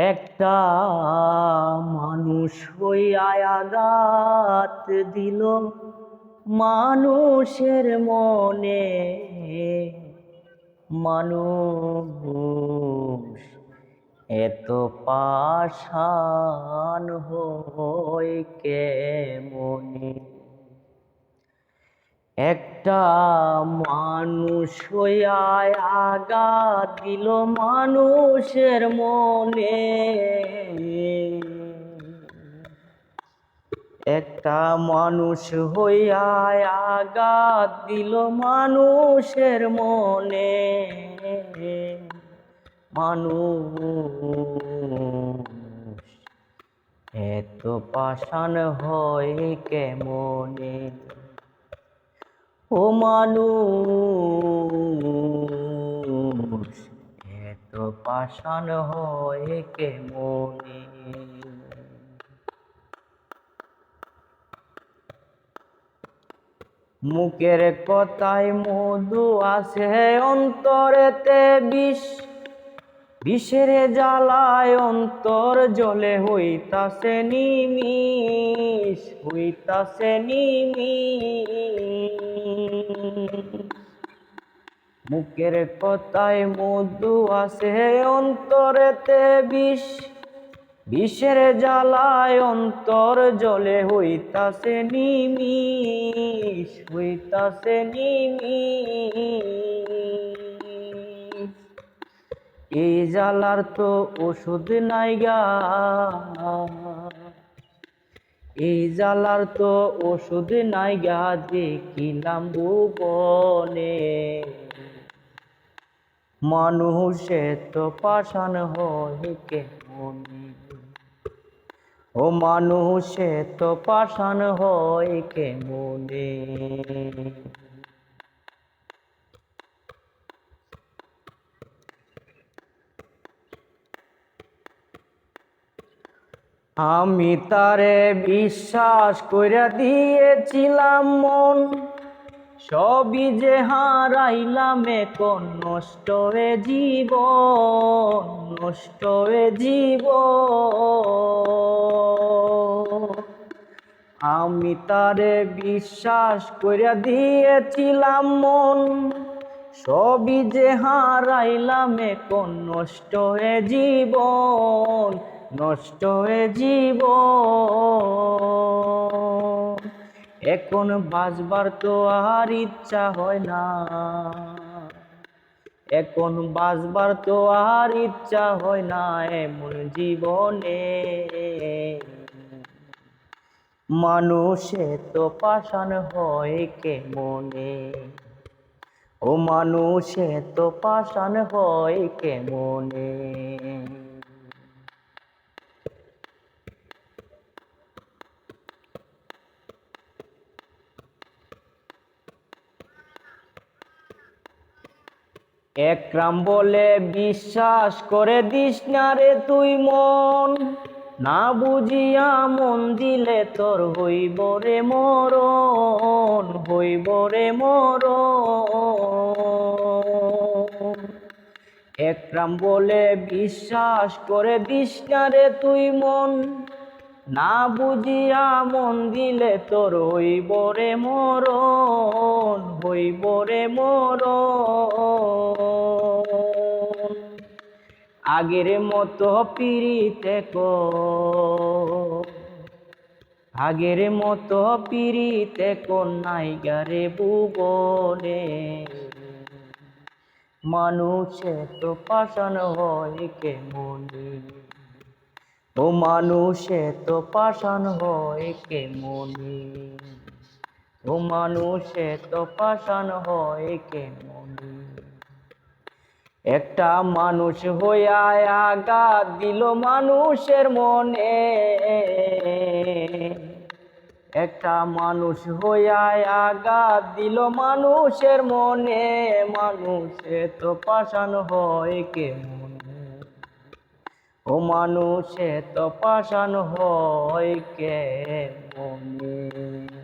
একটা মানুষ আঘাত দিল। মানুষের মনে মানুষ এত পাষাণ হয় কেমনে একটা মানুষ আঘাত দিল মানুষের মনে। একটা মানুষ হইয়া আঘাত দিল মানুষের মনে। মানুষ, এত পাষাণ হয় কেমনে? ও মানুষ, এত পাষাণ হয় কেমনে মুখের কথায় মধু আছে অন্তরেতে বিষ, বিষের জ্বালায় অন্তর জলে হইতাছে নিমিষ হইতাছে নিমিষ। মুখের কথায় মধু আছে অন্তরেতে বিষ। বিষের জ্বালায় অন্তর জলে হইতাছে নিমিষ হইতাছে নিমিষ। এই জ্বালার তো ওষুধ নাই গা। এই জ্বালার তো ওষুধ নাই গা, দেখিলাম ভুবনে। মানুষে তো পাষাণ হয় কেমনে? ও মানুষে তো পাষাণ হয় কেমনে? আমি তারে বিশ্বাস করে দিয়েছিলাম মন। সবই যে হারাইলাম কোন নষ্ট হয়ে জীব নষ্ট হয়ে জীব আমি তারে বিশ্বাস কইরা দিয়েছিলাম মন, সবই যে হারাইলাম কোন নষ্ট হয়ে জীবন, নষ্ট হয়ে জীবন। এখন বাঁচবার তো আর ইচ্ছা হয় না। এখন বাঁচবার তো আর ইচ্ছা হয় না এমন জীবনে। মানুষে তো পাষাণ হয় কে মনে ও মানুষে তো পাষাণ হয় কেমনে? একরাম বলে, বিশ্বাস করে দিস না রে তুই মন। না বুঝিয়া মন দিলে তোর হইব রে মরণ, হইব রে মরণ। একরাম বলে, বিশ্বাস করে দিস না রে তুই মন। না বুঝিয়া মন দিলে তোর হইব রে মরণ, হইব রে মরণ। আগের মতো পিড়িতে কো। আগের মতো পিড়িতে কোন নাইগারে ভুবনে। মানুষে তো পাষাণ হয় কেমনে? ও মানুষে তো পাষাণ হয় কেমনে? ও মানুষে তো পাষাণ হয় কেমনে? একটা মানুষ হইয়া আঘাত দিল মানুষের মনে। একটা মানুষ হইয়া আঘাত দিল মানুষের মনে। মানুষে তো পাষাণ হয় কেমনে? ও মানুষে তো হয় কে মনে